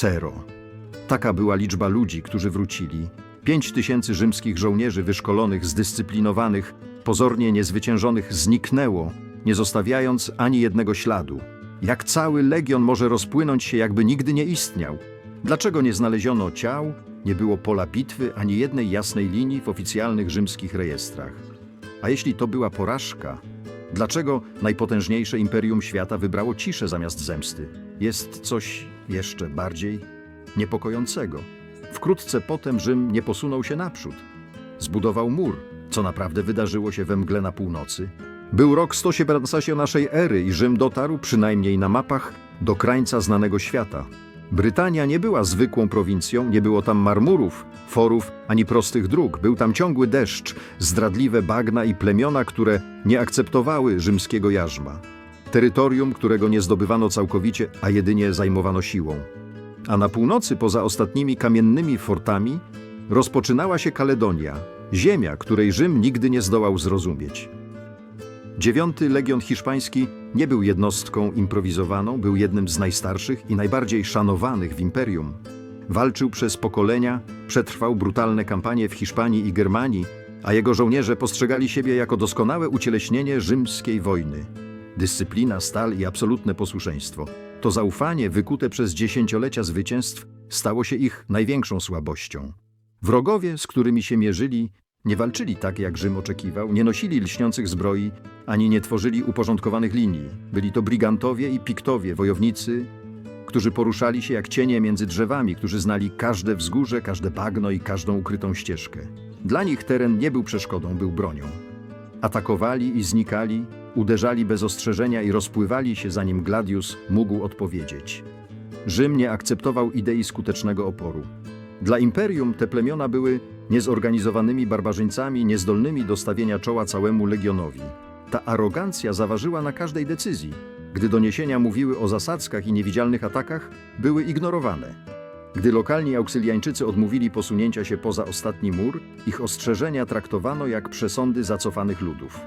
Zero. Taka była liczba ludzi, którzy wrócili. Pięć tysięcy rzymskich żołnierzy wyszkolonych, zdyscyplinowanych, pozornie niezwyciężonych zniknęło, nie zostawiając ani jednego śladu. Jak cały legion może rozpłynąć się, jakby nigdy nie istniał? Dlaczego nie znaleziono ciał, nie było pola bitwy, ani jednej jasnej linii w oficjalnych rzymskich rejestrach? A jeśli to była porażka, dlaczego najpotężniejsze imperium świata wybrało ciszę zamiast zemsty? Jest coś jeszcze bardziej niepokojącego. Wkrótce potem Rzym nie posunął się naprzód. Zbudował mur, co naprawdę wydarzyło się we mgle na północy. Był rok 117 naszej ery i Rzym dotarł, przynajmniej na mapach, do krańca znanego świata. Brytania nie była zwykłą prowincją, nie było tam marmurów, forów ani prostych dróg. Był tam ciągły deszcz, zdradliwe bagna i plemiona, które nie akceptowały rzymskiego jarzma. Terytorium, którego nie zdobywano całkowicie, a jedynie zajmowano siłą. A na północy, poza ostatnimi kamiennymi fortami, rozpoczynała się Kaledonia, ziemia, której Rzym nigdy nie zdołał zrozumieć. Dziewiąty Legion Hiszpański nie był jednostką improwizowaną, był jednym z najstarszych i najbardziej szanowanych w imperium. Walczył przez pokolenia, przetrwał brutalne kampanie w Hiszpanii i Germanii, a jego żołnierze postrzegali siebie jako doskonałe ucieleśnienie rzymskiej wojny. Dyscyplina, stal i absolutne posłuszeństwo. To zaufanie, wykute przez dziesięciolecia zwycięstw, stało się ich największą słabością. Wrogowie, z którymi się mierzyli, nie walczyli tak, jak Rzym oczekiwał, nie nosili lśniących zbroi, ani nie tworzyli uporządkowanych linii. Byli to brigantowie i piktowie, wojownicy, którzy poruszali się jak cienie między drzewami, którzy znali każde wzgórze, każde bagno i każdą ukrytą ścieżkę. Dla nich teren nie był przeszkodą, był bronią. Atakowali i znikali, uderzali bez ostrzeżenia i rozpływali się, zanim Gladius mógł odpowiedzieć. Rzym nie akceptował idei skutecznego oporu. Dla imperium te plemiona były niezorganizowanymi barbarzyńcami, niezdolnymi do stawienia czoła całemu legionowi. Ta arogancja zaważyła na każdej decyzji. Gdy doniesienia mówiły o zasadzkach i niewidzialnych atakach, były ignorowane. Gdy lokalni auksyliańczycy odmówili posunięcia się poza ostatni mur, ich ostrzeżenia traktowano jak przesądy zacofanych ludów.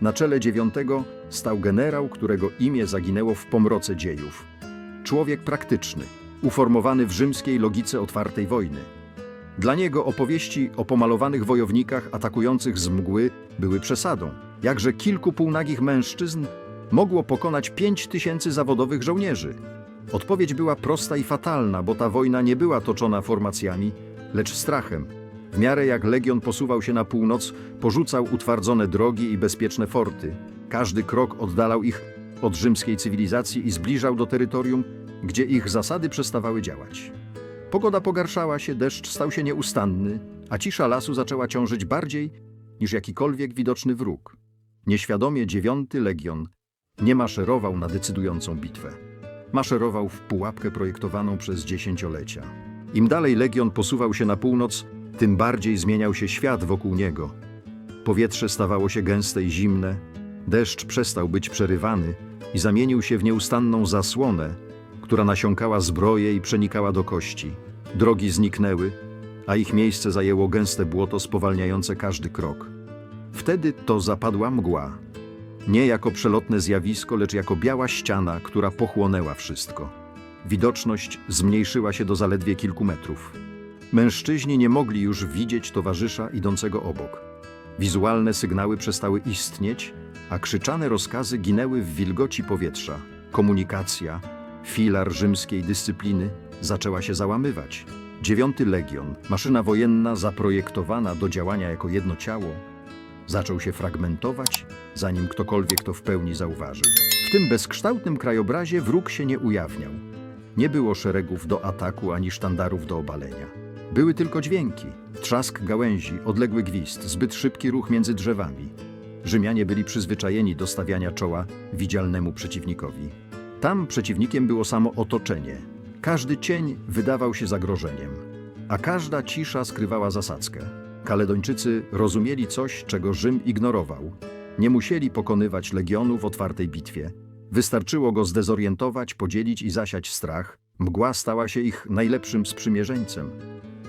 Na czele dziewiątego stał generał, którego imię zaginęło w pomroce dziejów. Człowiek praktyczny, uformowany w rzymskiej logice otwartej wojny. Dla niego opowieści o pomalowanych wojownikach atakujących z mgły były przesadą. Jakże kilku półnagich mężczyzn mogło pokonać pięć tysięcy zawodowych żołnierzy? Odpowiedź była prosta i fatalna, bo ta wojna nie była toczona formacjami, lecz strachem. W miarę jak legion posuwał się na północ, porzucał utwardzone drogi i bezpieczne forty. Każdy krok oddalał ich od rzymskiej cywilizacji i zbliżał do terytorium, gdzie ich zasady przestawały działać. Pogoda pogarszała się, deszcz stał się nieustanny, a cisza lasu zaczęła ciążyć bardziej niż jakikolwiek widoczny wróg. Nieświadomie dziewiąty legion nie maszerował na decydującą bitwę. Maszerował w pułapkę projektowaną przez dziesięciolecia. Im dalej legion posuwał się na północ, tym bardziej zmieniał się świat wokół niego. Powietrze stawało się gęste i zimne, deszcz przestał być przerywany i zamienił się w nieustanną zasłonę, która nasiąkała zbroję i przenikała do kości. Drogi zniknęły, a ich miejsce zajęło gęste błoto spowalniające każdy krok. Wtedy to zapadła mgła. Nie jako przelotne zjawisko, lecz jako biała ściana, która pochłonęła wszystko. Widoczność zmniejszyła się do zaledwie kilku metrów. Mężczyźni nie mogli już widzieć towarzysza idącego obok. Wizualne sygnały przestały istnieć, a krzyczane rozkazy ginęły w wilgoci powietrza. Komunikacja, filar rzymskiej dyscypliny, zaczęła się załamywać. Dziewiąty legion, maszyna wojenna zaprojektowana do działania jako jedno ciało, zaczął się fragmentować, zanim ktokolwiek to w pełni zauważył. W tym bezkształtnym krajobrazie wróg się nie ujawniał. Nie było szeregów do ataku ani sztandarów do obalenia. Były tylko dźwięki, trzask gałęzi, odległy gwizd, zbyt szybki ruch między drzewami. Rzymianie byli przyzwyczajeni do stawiania czoła widzialnemu przeciwnikowi. Tam przeciwnikiem było samo otoczenie. Każdy cień wydawał się zagrożeniem, a każda cisza skrywała zasadzkę. Kaledończycy rozumieli coś, czego Rzym ignorował. Nie musieli pokonywać legionu w otwartej bitwie. Wystarczyło go zdezorientować, podzielić i zasiać strach. Mgła stała się ich najlepszym sprzymierzeńcem.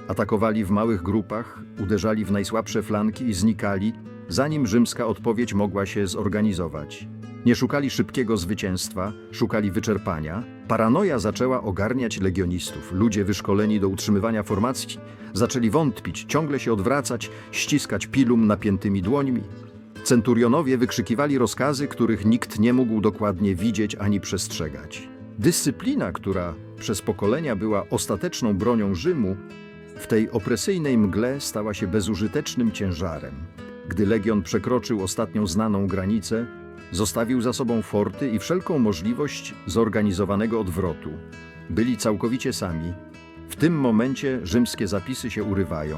Atakowali w małych grupach, uderzali w najsłabsze flanki i znikali, zanim rzymska odpowiedź mogła się zorganizować. Nie szukali szybkiego zwycięstwa, szukali wyczerpania. Paranoja zaczęła ogarniać legionistów. Ludzie wyszkoleni do utrzymywania formacji zaczęli wątpić, ciągle się odwracać, ściskać pilum napiętymi dłońmi. Centurionowie wykrzykiwali rozkazy, których nikt nie mógł dokładnie widzieć ani przestrzegać. Dyscyplina, która przez pokolenia była ostateczną bronią Rzymu, w tej opresyjnej mgle stała się bezużytecznym ciężarem. Gdy legion przekroczył ostatnią znaną granicę, zostawił za sobą forty i wszelką możliwość zorganizowanego odwrotu. Byli całkowicie sami. W tym momencie rzymskie zapisy się urywają.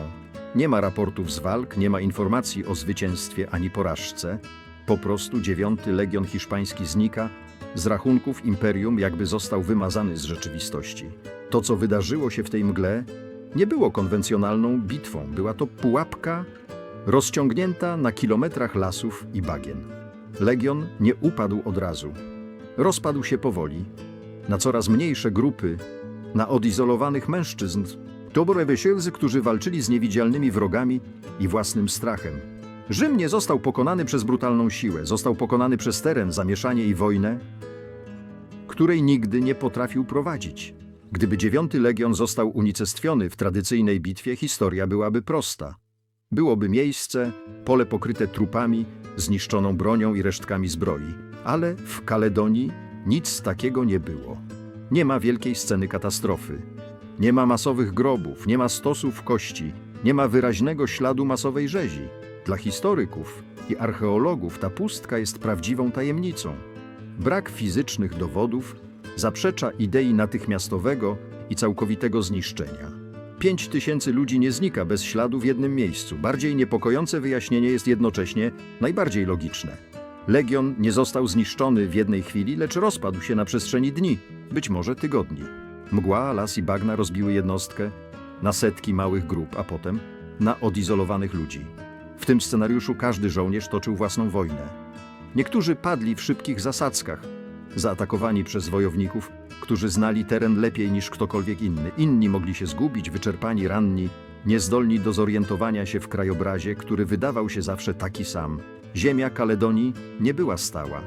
Nie ma raportów z walk, nie ma informacji o zwycięstwie ani porażce. Po prostu dziewiąty legion hiszpański znika, z rachunków imperium jakby został wymazany z rzeczywistości. To, co wydarzyło się w tej mgle, nie było konwencjonalną bitwą, była to pułapka rozciągnięta na kilometrach lasów i bagien. Legion nie upadł od razu. Rozpadł się powoli, na coraz mniejsze grupy, na odizolowanych mężczyzn, dobrowysielcy, którzy walczyli z niewidzialnymi wrogami i własnym strachem. Rzym nie został pokonany przez brutalną siłę, został pokonany przez teren, zamieszanie i wojnę, której nigdy nie potrafił prowadzić. Gdyby dziewiąty legion został unicestwiony w tradycyjnej bitwie, historia byłaby prosta. Byłoby miejsce, pole pokryte trupami, zniszczoną bronią i resztkami zbroi. Ale w Kaledonii nic takiego nie było. Nie ma wielkiej sceny katastrofy. Nie ma masowych grobów, nie ma stosów kości, nie ma wyraźnego śladu masowej rzezi. Dla historyków i archeologów ta pustka jest prawdziwą tajemnicą. Brak fizycznych dowodów zaprzecza idei natychmiastowego i całkowitego zniszczenia. Pięć tysięcy ludzi nie znika bez śladu w jednym miejscu. Bardziej niepokojące wyjaśnienie jest jednocześnie najbardziej logiczne. Legion nie został zniszczony w jednej chwili, lecz rozpadł się na przestrzeni dni, być może tygodni. Mgła, las i bagna rozbiły jednostkę na setki małych grup, a potem na odizolowanych ludzi. W tym scenariuszu każdy żołnierz toczył własną wojnę. Niektórzy padli w szybkich zasadzkach, zaatakowani przez wojowników, którzy znali teren lepiej niż ktokolwiek inny. Inni mogli się zgubić, wyczerpani, ranni, niezdolni do zorientowania się w krajobrazie, który wydawał się zawsze taki sam. Ziemia Kaledonii nie była stała.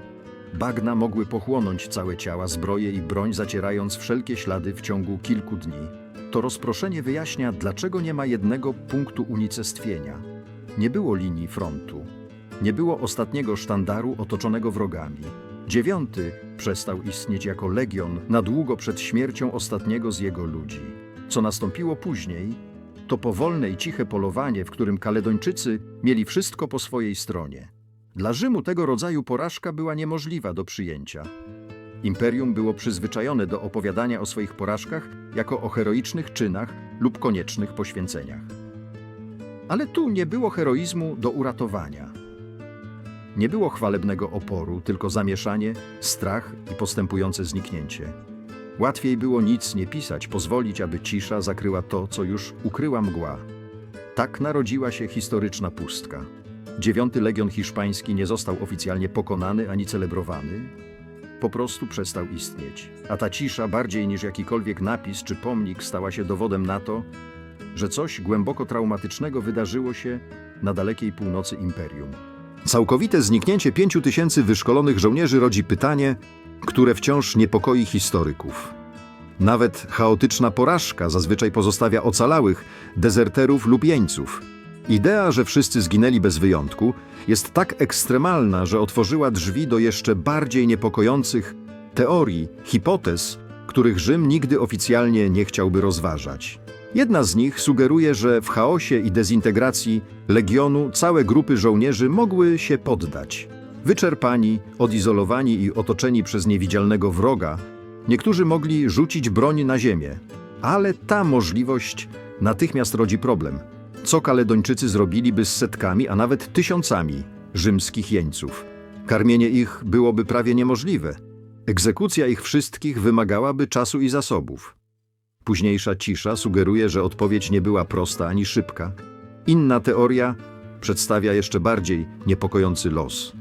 Bagna mogły pochłonąć całe ciała, zbroje i broń, zacierając wszelkie ślady w ciągu kilku dni. To rozproszenie wyjaśnia, dlaczego nie ma jednego punktu unicestwienia. Nie było linii frontu. Nie było ostatniego sztandaru otoczonego wrogami. Dziewiąty przestał istnieć jako legion na długo przed śmiercią ostatniego z jego ludzi. Co nastąpiło później, to powolne i ciche polowanie, w którym Kaledończycy mieli wszystko po swojej stronie. Dla Rzymu tego rodzaju porażka była niemożliwa do przyjęcia. Imperium było przyzwyczajone do opowiadania o swoich porażkach jako o heroicznych czynach lub koniecznych poświęceniach. Ale tu nie było heroizmu do uratowania. Nie było chwalebnego oporu, tylko zamieszanie, strach i postępujące zniknięcie. Łatwiej było nic nie pisać, pozwolić, aby cisza zakryła to, co już ukryła mgła. Tak narodziła się historyczna pustka. Dziewiąty Legion Hiszpański nie został oficjalnie pokonany ani celebrowany, po prostu przestał istnieć. A ta cisza, bardziej niż jakikolwiek napis czy pomnik, stała się dowodem na to, że coś głęboko traumatycznego wydarzyło się na dalekiej północy imperium. Całkowite zniknięcie pięciu tysięcy wyszkolonych żołnierzy rodzi pytanie, które wciąż niepokoi historyków. Nawet chaotyczna porażka zazwyczaj pozostawia ocalałych, dezerterów lub jeńców. Idea, że wszyscy zginęli bez wyjątku, jest tak ekstremalna, że otworzyła drzwi do jeszcze bardziej niepokojących teorii, hipotez, których Rzym nigdy oficjalnie nie chciałby rozważać. Jedna z nich sugeruje, że w chaosie i dezintegracji legionu całe grupy żołnierzy mogły się poddać. Wyczerpani, odizolowani i otoczeni przez niewidzialnego wroga, niektórzy mogli rzucić broń na ziemię. Ale ta możliwość natychmiast rodzi problem. Co Kaledończycy zrobiliby z setkami, a nawet tysiącami rzymskich jeńców? Karmienie ich byłoby prawie niemożliwe. Egzekucja ich wszystkich wymagałaby czasu i zasobów. Późniejsza cisza sugeruje, że odpowiedź nie była prosta ani szybka. Inna teoria przedstawia jeszcze bardziej niepokojący los.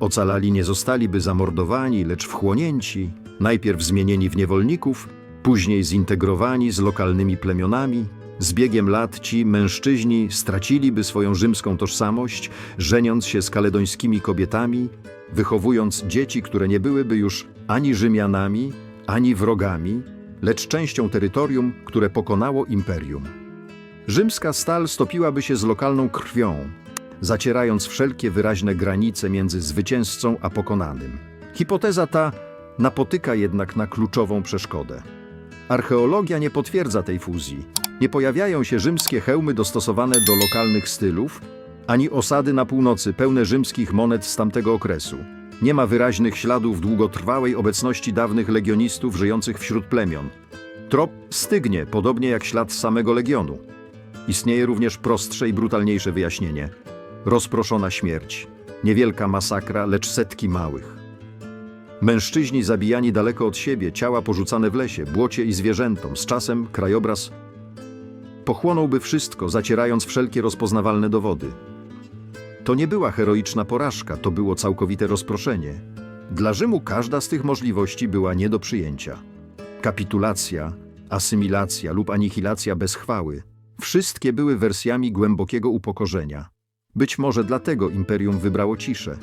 Ocalali nie zostaliby zamordowani, lecz wchłonięci, najpierw zmienieni w niewolników, później zintegrowani z lokalnymi plemionami. Z biegiem lat ci mężczyźni straciliby swoją rzymską tożsamość, żeniąc się z kaledońskimi kobietami, wychowując dzieci, które nie byłyby już ani Rzymianami, ani wrogami, lecz częścią terytorium, które pokonało imperium. Rzymska stal stopiłaby się z lokalną krwią, zacierając wszelkie wyraźne granice między zwycięzcą a pokonanym. Hipoteza ta napotyka jednak na kluczową przeszkodę. Archeologia nie potwierdza tej fuzji. Nie pojawiają się rzymskie hełmy dostosowane do lokalnych stylów, ani osady na północy pełne rzymskich monet z tamtego okresu. Nie ma wyraźnych śladów długotrwałej obecności dawnych legionistów żyjących wśród plemion. Trop stygnie, podobnie jak ślad samego legionu. Istnieje również prostsze i brutalniejsze wyjaśnienie. Rozproszona śmierć. Niewielka masakra, lecz setki małych. Mężczyźni zabijani daleko od siebie, ciała porzucane w lesie, błocie i zwierzętom. Z czasem krajobraz pochłonąłby wszystko, zacierając wszelkie rozpoznawalne dowody. To nie była heroiczna porażka, to było całkowite rozproszenie. Dla Rzymu każda z tych możliwości była nie do przyjęcia. Kapitulacja, asymilacja lub anihilacja bez chwały wszystkie były wersjami głębokiego upokorzenia. Być może dlatego imperium wybrało ciszę,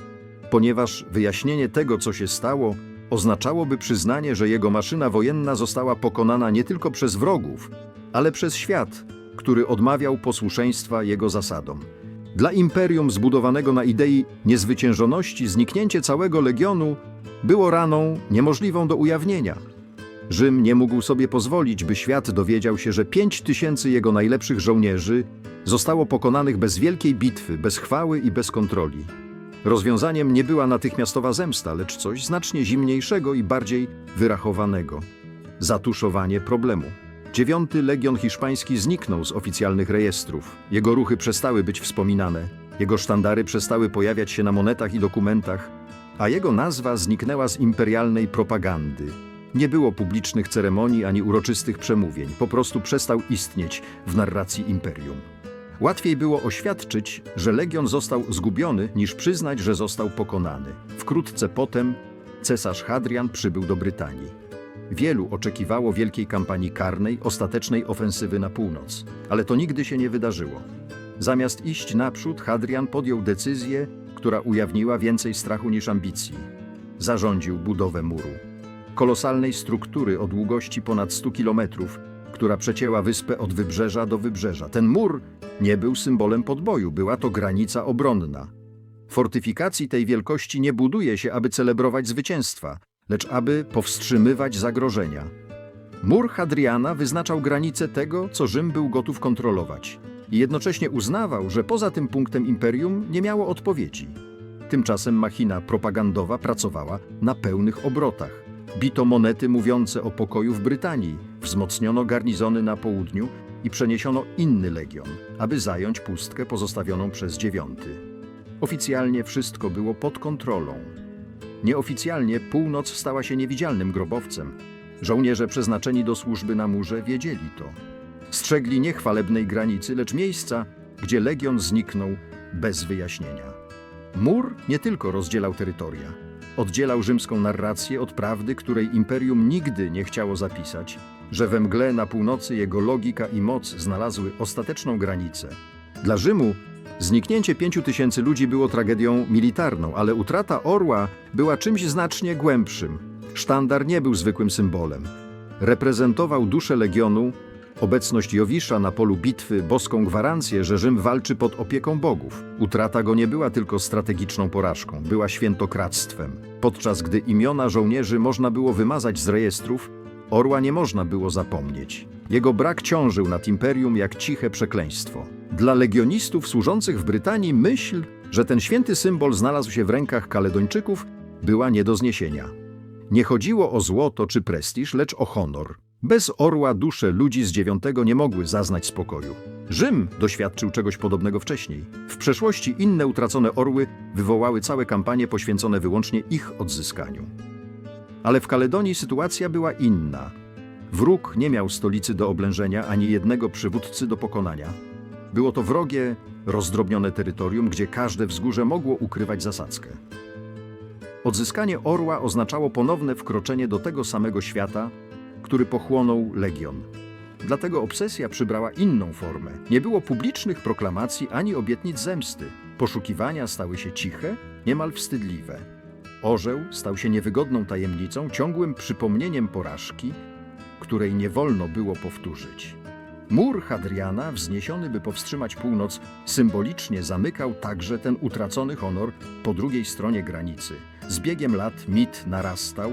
ponieważ wyjaśnienie tego, co się stało, oznaczałoby przyznanie, że jego maszyna wojenna została pokonana nie tylko przez wrogów, ale przez świat, który odmawiał posłuszeństwa jego zasadom. Dla imperium zbudowanego na idei niezwyciężoności zniknięcie całego legionu było raną niemożliwą do ujawnienia. Rzym nie mógł sobie pozwolić, by świat dowiedział się, że pięć tysięcy jego najlepszych żołnierzy zostało pokonanych bez wielkiej bitwy, bez chwały i bez kontroli. Rozwiązaniem nie była natychmiastowa zemsta, lecz coś znacznie zimniejszego i bardziej wyrachowanego zatuszowanie problemu. Dziewiąty Legion Hiszpański zniknął z oficjalnych rejestrów. Jego ruchy przestały być wspominane, jego sztandary przestały pojawiać się na monetach i dokumentach, a jego nazwa zniknęła z imperialnej propagandy. Nie było publicznych ceremonii ani uroczystych przemówień, po prostu przestał istnieć w narracji imperium. Łatwiej było oświadczyć, że legion został zgubiony, niż przyznać, że został pokonany. Wkrótce potem cesarz Hadrian przybył do Brytanii. Wielu oczekiwało wielkiej kampanii karnej, ostatecznej ofensywy na północ, ale to nigdy się nie wydarzyło. Zamiast iść naprzód, Hadrian podjął decyzję, która ujawniła więcej strachu niż ambicji. Zarządził budowę muru. Kolosalnej struktury o długości ponad 100 kilometrów, która przecięła wyspę od wybrzeża do wybrzeża. Ten mur nie był symbolem podboju, była to granica obronna. Fortyfikacji tej wielkości nie buduje się, aby celebrować zwycięstwa, lecz aby powstrzymywać zagrożenia. Mur Hadriana wyznaczał granice tego, co Rzym był gotów kontrolować i jednocześnie uznawał, że poza tym punktem imperium nie miało odpowiedzi. Tymczasem machina propagandowa pracowała na pełnych obrotach. Bito monety mówiące o pokoju w Brytanii, wzmocniono garnizony na południu i przeniesiono inny legion, aby zająć pustkę pozostawioną przez dziewiąty. Oficjalnie wszystko było pod kontrolą. Nieoficjalnie północ stała się niewidzialnym grobowcem. Żołnierze przeznaczeni do służby na murze wiedzieli to. Strzegli nie chwalebnej granicy, lecz miejsca, gdzie legion zniknął bez wyjaśnienia. Mur nie tylko rozdzielał terytoria. Oddzielał rzymską narrację od prawdy, której imperium nigdy nie chciało zapisać, że we mgle na północy jego logika i moc znalazły ostateczną granicę. Dla Rzymu Zniknięcie pięciu tysięcy ludzi było tragedią militarną, ale utrata orła była czymś znacznie głębszym. Sztandar nie był zwykłym symbolem. Reprezentował duszę legionu, obecność Jowisza na polu bitwy, boską gwarancję, że Rzym walczy pod opieką bogów. Utrata go nie była tylko strategiczną porażką, była świętokradztwem. Podczas gdy imiona żołnierzy można było wymazać z rejestrów, orła nie można było zapomnieć. Jego brak ciążył nad imperium jak ciche przekleństwo. Dla legionistów służących w Brytanii myśl, że ten święty symbol znalazł się w rękach Kaledończyków, była nie do zniesienia. Nie chodziło o złoto czy prestiż, lecz o honor. Bez orła dusze ludzi z dziewiątego nie mogły zaznać spokoju. Rzym doświadczył czegoś podobnego wcześniej. W przeszłości inne utracone orły wywołały całe kampanie poświęcone wyłącznie ich odzyskaniu. Ale w Kaledonii sytuacja była inna. Wróg nie miał stolicy do oblężenia ani jednego przywódcy do pokonania. Było to wrogie, rozdrobnione terytorium, gdzie każde wzgórze mogło ukrywać zasadzkę. Odzyskanie orła oznaczało ponowne wkroczenie do tego samego świata, który pochłonął legion. Dlatego obsesja przybrała inną formę. Nie było publicznych proklamacji ani obietnic zemsty. Poszukiwania stały się ciche, niemal wstydliwe. orzeł stał się niewygodną tajemnicą, ciągłym przypomnieniem porażki, której nie wolno było powtórzyć. Mur Hadriana, wzniesiony by powstrzymać północ, symbolicznie zamykał także ten utracony honor po drugiej stronie granicy. Z biegiem lat mit narastał.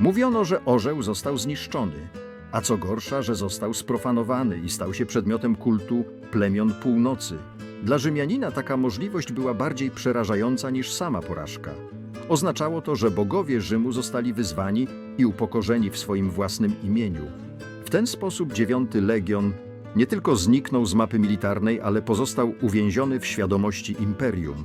Mówiono, że orzeł został zniszczony, a co gorsza, że został sprofanowany i stał się przedmiotem kultu plemion północy. Dla Rzymianina taka możliwość była bardziej przerażająca niż sama porażka. Oznaczało to, że bogowie Rzymu zostali wyzwani i upokorzeni w swoim własnym imieniu. W ten sposób dziewiąty legion nie tylko zniknął z mapy militarnej, ale pozostał uwięziony w świadomości imperium.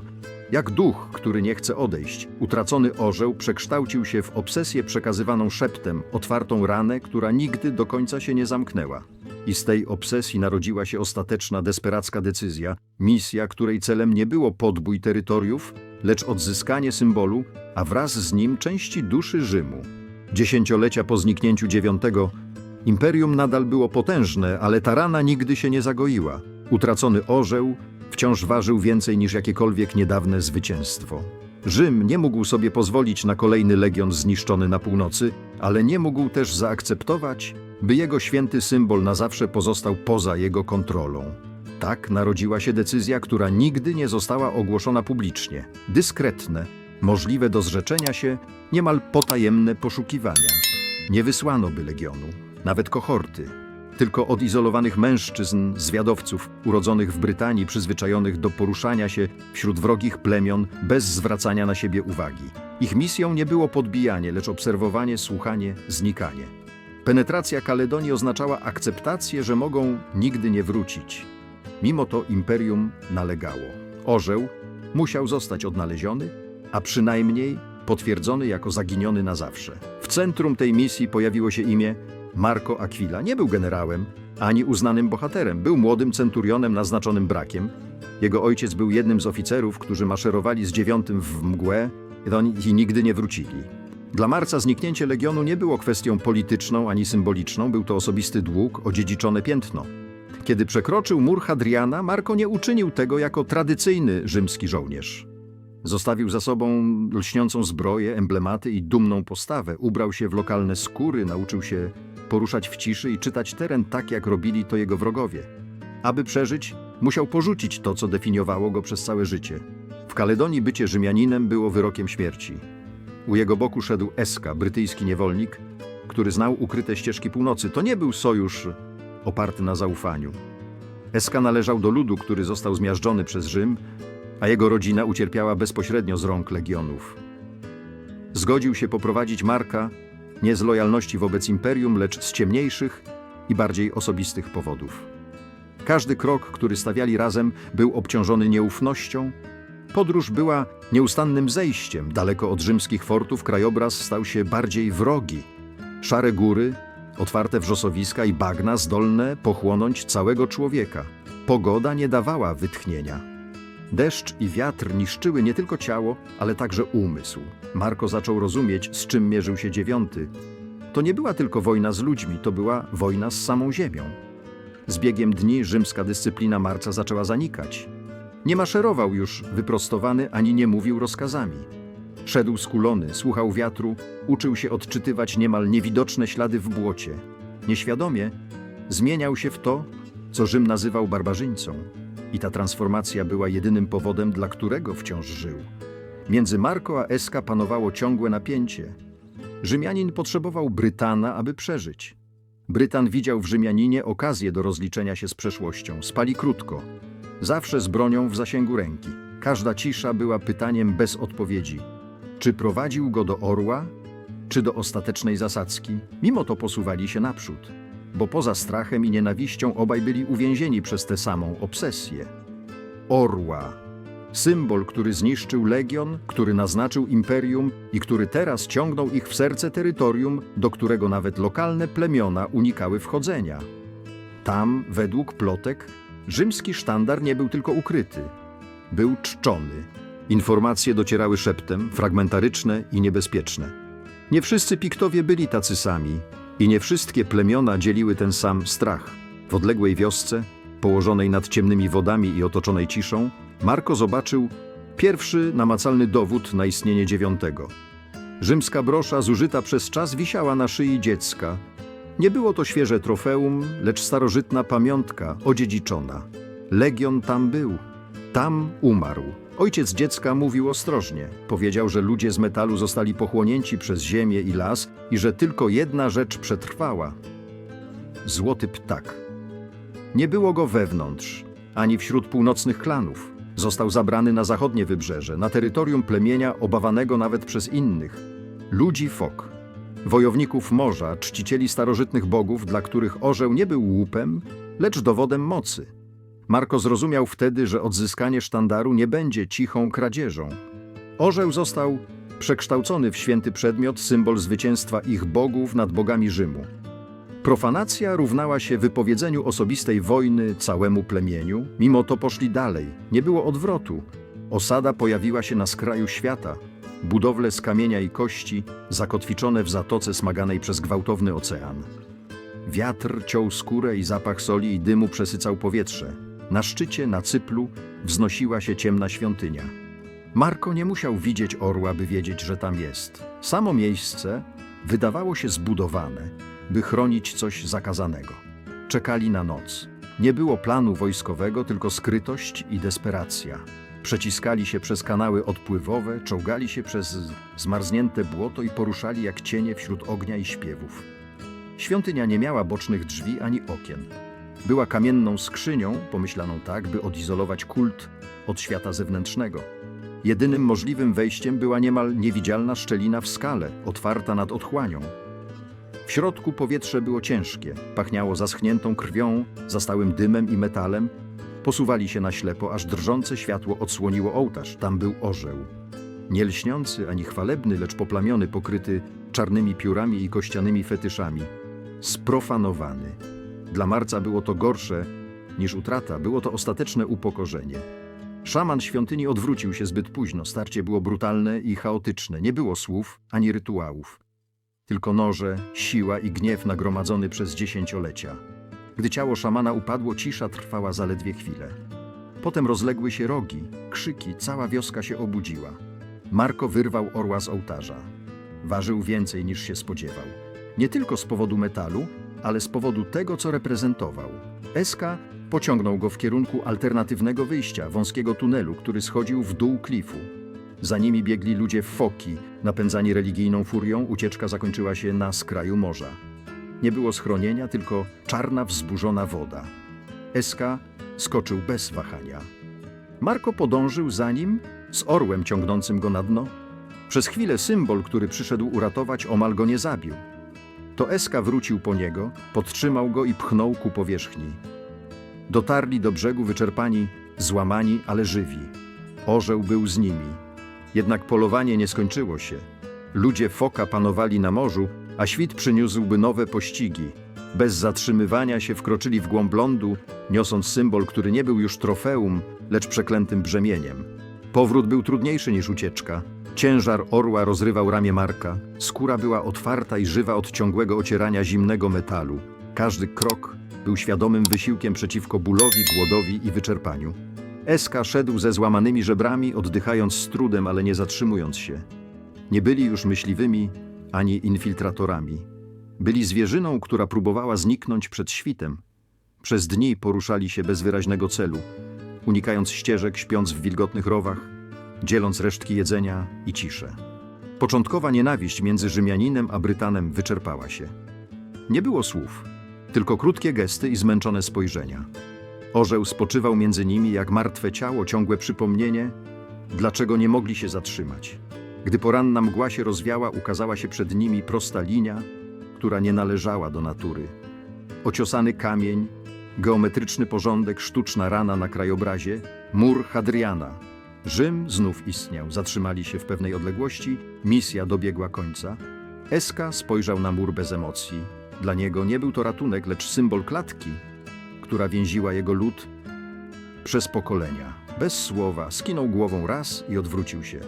Jak duch, który nie chce odejść, utracony orzeł przekształcił się w obsesję przekazywaną szeptem, otwartą ranę, która nigdy do końca się nie zamknęła. I z tej obsesji narodziła się ostateczna, desperacka decyzja, misja, której celem nie było podbój terytoriów, lecz odzyskanie symbolu, a wraz z nim części duszy Rzymu. Dziesięciolecia po zniknięciu dziewiątego Imperium nadal było potężne, ale ta rana nigdy się nie zagoiła. Utracony orzeł wciąż ważył więcej niż jakiekolwiek niedawne zwycięstwo. Rzym nie mógł sobie pozwolić na kolejny legion zniszczony na północy, ale nie mógł też zaakceptować, by jego święty symbol na zawsze pozostał poza jego kontrolą. Tak narodziła się decyzja, która nigdy nie została ogłoszona publicznie. Dyskretne, możliwe do zrzeczenia się, niemal potajemne poszukiwania. Nie wysłano by legionu, nawet kohorty. Tylko odizolowanych mężczyzn, zwiadowców, urodzonych w Brytanii, przyzwyczajonych do poruszania się wśród wrogich plemion bez zwracania na siebie uwagi. Ich misją nie było podbijanie, lecz obserwowanie, słuchanie, znikanie. Penetracja Kaledonii oznaczała akceptację, że mogą nigdy nie wrócić. Mimo to imperium nalegało. Orzeł musiał zostać odnaleziony, a przynajmniej potwierdzony jako zaginiony na zawsze. W centrum tej misji pojawiło się imię Marco Aquila. Nie był generałem, ani uznanym bohaterem. Był młodym centurionem naznaczonym brakiem. Jego ojciec był jednym z oficerów, którzy maszerowali z dziewiątym w mgłę i nigdy nie wrócili. Dla Marca zniknięcie legionu nie było kwestią polityczną ani symboliczną, był to osobisty dług, odziedziczone piętno. Kiedy przekroczył mur Hadriana, Marko nie uczynił tego jako tradycyjny rzymski żołnierz. Zostawił za sobą lśniącą zbroję, emblematy i dumną postawę. Ubrał się w lokalne skóry, nauczył się poruszać w ciszy i czytać teren tak, jak robili to jego wrogowie. Aby przeżyć, musiał porzucić to, co definiowało go przez całe życie. W Kaledonii bycie Rzymianinem było wyrokiem śmierci. U jego boku szedł Eska, brytyjski niewolnik, który znał ukryte ścieżki północy. To nie był sojusz oparty na zaufaniu. Eska należał do ludu, który został zmiażdżony przez Rzym, a jego rodzina ucierpiała bezpośrednio z rąk legionów. Zgodził się poprowadzić Marka nie z lojalności wobec imperium, lecz z ciemniejszych i bardziej osobistych powodów. Każdy krok, który stawiali razem, był obciążony nieufnością. Podróż była nieustannym zejściem. Daleko od rzymskich fortów krajobraz stał się bardziej wrogi. Szare góry, otwarte wrzosowiska i bagna zdolne pochłonąć całego człowieka. Pogoda nie dawała wytchnienia. Deszcz i wiatr niszczyły nie tylko ciało, ale także umysł. Marko zaczął rozumieć, z czym mierzył się dziewiąty. To nie była tylko wojna z ludźmi, to była wojna z samą ziemią. Z biegiem dni rzymska dyscyplina Marca zaczęła zanikać. Nie maszerował już wyprostowany ani nie mówił rozkazami. Szedł skulony, słuchał wiatru, uczył się odczytywać niemal niewidoczne ślady w błocie. Nieświadomie zmieniał się w to, co Rzym nazywał barbarzyńcą. I ta transformacja była jedynym powodem, dla którego wciąż żył. Między Marko a Eska panowało ciągłe napięcie. Rzymianin potrzebował Brytana, aby przeżyć. Brytan widział w Rzymianinie okazję do rozliczenia się z przeszłością. Spali krótko, zawsze z bronią w zasięgu ręki. Każda cisza była pytaniem bez odpowiedzi. Czy prowadził go do orła, czy do ostatecznej zasadzki? Mimo to posuwali się naprzód bo poza strachem i nienawiścią obaj byli uwięzieni przez tę samą obsesję. Orła. Symbol, który zniszczył legion, który naznaczył imperium i który teraz ciągnął ich w serce terytorium, do którego nawet lokalne plemiona unikały wchodzenia. Tam, według plotek, rzymski sztandar nie był tylko ukryty. Był czczony. Informacje docierały szeptem, fragmentaryczne i niebezpieczne. Nie wszyscy Piktowie byli tacy sami, i nie wszystkie plemiona dzieliły ten sam strach. W odległej wiosce, położonej nad ciemnymi wodami i otoczonej ciszą, Marko zobaczył pierwszy namacalny dowód na istnienie dziewiątego. Rzymska brosza zużyta przez czas wisiała na szyi dziecka. Nie było to świeże trofeum, lecz starożytna pamiątka, odziedziczona. Legion tam był, tam umarł. Ojciec dziecka mówił ostrożnie. Powiedział, że ludzie z metalu zostali pochłonięci przez ziemię i las i że tylko jedna rzecz przetrwała. Złoty ptak. Nie było go wewnątrz, ani wśród północnych klanów. Został zabrany na zachodnie wybrzeże, na terytorium plemienia obawanego nawet przez innych. Ludzi fok. Wojowników morza, czcicieli starożytnych bogów, dla których orzeł nie był łupem, lecz dowodem mocy. Marko zrozumiał wtedy, że odzyskanie sztandaru nie będzie cichą kradzieżą. Orzeł został przekształcony w święty przedmiot, symbol zwycięstwa ich bogów nad bogami Rzymu. Profanacja równała się wypowiedzeniu osobistej wojny całemu plemieniu, mimo to poszli dalej. Nie było odwrotu. Osada pojawiła się na skraju świata. Budowle z kamienia i kości, zakotwiczone w zatoce smaganej przez gwałtowny ocean. Wiatr ciął skórę i zapach soli i dymu przesycał powietrze. Na szczycie, na cyplu, wznosiła się ciemna świątynia. Marko nie musiał widzieć orła, by wiedzieć, że tam jest. Samo miejsce wydawało się zbudowane, by chronić coś zakazanego. Czekali na noc. Nie było planu wojskowego, tylko skrytość i desperacja. Przeciskali się przez kanały odpływowe, czołgali się przez zmarznięte błoto i poruszali jak cienie wśród ognia i śpiewów. Świątynia nie miała bocznych drzwi ani okien. Była kamienną skrzynią, pomyślaną tak, by odizolować kult od świata zewnętrznego. Jedynym możliwym wejściem była niemal niewidzialna szczelina w skale, otwarta nad otchłanią. W środku powietrze było ciężkie, pachniało zaschniętą krwią, zastałym dymem i metalem. Posuwali się na ślepo, aż drżące światło odsłoniło ołtarz. Tam był orzeł. Nie lśniący ani chwalebny, lecz poplamiony, pokryty czarnymi piórami i kościanymi fetyszami. Sprofanowany. Dla Marca było to gorsze niż utrata, było to ostateczne upokorzenie. Szaman świątyni odwrócił się zbyt późno, starcie było brutalne i chaotyczne, nie było słów ani rytuałów. Tylko noże, siła i gniew nagromadzony przez dziesięciolecia. Gdy ciało szamana upadło, cisza trwała zaledwie chwilę. Potem rozległy się rogi, krzyki, cała wioska się obudziła. Marko wyrwał orła z ołtarza. Ważył więcej niż się spodziewał. Nie tylko z powodu metalu, ale z powodu tego, co reprezentował. Eska pociągnął go w kierunku alternatywnego wyjścia, wąskiego tunelu, który schodził w dół klifu. Za nimi biegli ludzie w foki, napędzani religijną furią, ucieczka zakończyła się na skraju morza. Nie było schronienia, tylko czarna, wzburzona woda. Eska skoczył bez wahania. Marko podążył za nim z orłem ciągnącym go na dno. Przez chwilę symbol, który przyszedł uratować, omal go nie zabił. To Eska wrócił po niego, podtrzymał go i pchnął ku powierzchni. Dotarli do brzegu wyczerpani, złamani, ale żywi. Orzeł był z nimi. Jednak polowanie nie skończyło się. Ludzie foka panowali na morzu, a świt przyniósłby nowe pościgi. Bez zatrzymywania się wkroczyli w głąb lądu, niosąc symbol, który nie był już trofeum, lecz przeklętym brzemieniem. Powrót był trudniejszy niż ucieczka. Ciężar orła rozrywał ramię Marka. Skóra była otwarta i żywa od ciągłego ocierania zimnego metalu. Każdy krok był świadomym wysiłkiem przeciwko bólowi, głodowi i wyczerpaniu. Eska szedł ze złamanymi żebrami, oddychając z trudem, ale nie zatrzymując się. Nie byli już myśliwymi ani infiltratorami. Byli zwierzyną, która próbowała zniknąć przed świtem. Przez dni poruszali się bez wyraźnego celu, unikając ścieżek, śpiąc w wilgotnych rowach, dzieląc resztki jedzenia i ciszę. Początkowa nienawiść między Rzymianinem a Brytanem wyczerpała się. Nie było słów, tylko krótkie gesty i zmęczone spojrzenia. Orzeł spoczywał między nimi jak martwe ciało, ciągłe przypomnienie, dlaczego nie mogli się zatrzymać. Gdy poranna mgła się rozwiała, ukazała się przed nimi prosta linia, która nie należała do natury. Ociosany kamień, geometryczny porządek, sztuczna rana na krajobrazie, mur Hadriana. Rzym znów istniał, zatrzymali się w pewnej odległości, misja dobiegła końca. Eska spojrzał na mur bez emocji. Dla niego nie był to ratunek, lecz symbol klatki, która więziła jego lud przez pokolenia. Bez słowa skinął głową raz i odwrócił się.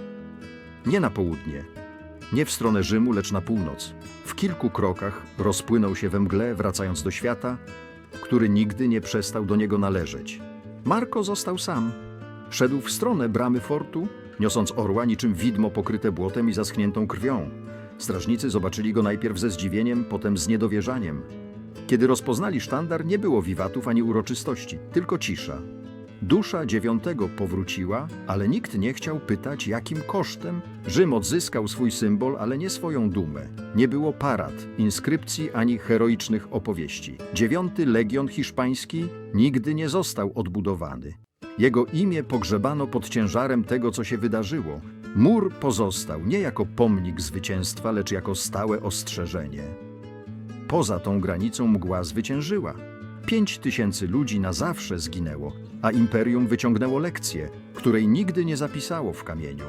Nie na południe, nie w stronę Rzymu, lecz na północ. W kilku krokach rozpłynął się we mgle, wracając do świata, który nigdy nie przestał do niego należeć. Marko został sam. Szedł w stronę bramy fortu, niosąc orła niczym widmo pokryte błotem i zaschniętą krwią. Strażnicy zobaczyli go najpierw ze zdziwieniem, potem z niedowierzaniem. Kiedy rozpoznali sztandar, nie było wiwatów ani uroczystości, tylko cisza. Dusza dziewiątego powróciła, ale nikt nie chciał pytać, jakim kosztem. Rzym odzyskał swój symbol, ale nie swoją dumę. Nie było parad, inskrypcji ani heroicznych opowieści. Dziewiąty legion hiszpański nigdy nie został odbudowany. Jego imię pogrzebano pod ciężarem tego, co się wydarzyło. Mur pozostał nie jako pomnik zwycięstwa, lecz jako stałe ostrzeżenie. Poza tą granicą mgła zwyciężyła. Pięć tysięcy ludzi na zawsze zginęło, a imperium wyciągnęło lekcję, której nigdy nie zapisało w kamieniu.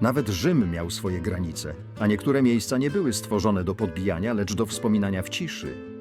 Nawet Rzym miał swoje granice, a niektóre miejsca nie były stworzone do podbijania, lecz do wspominania w ciszy.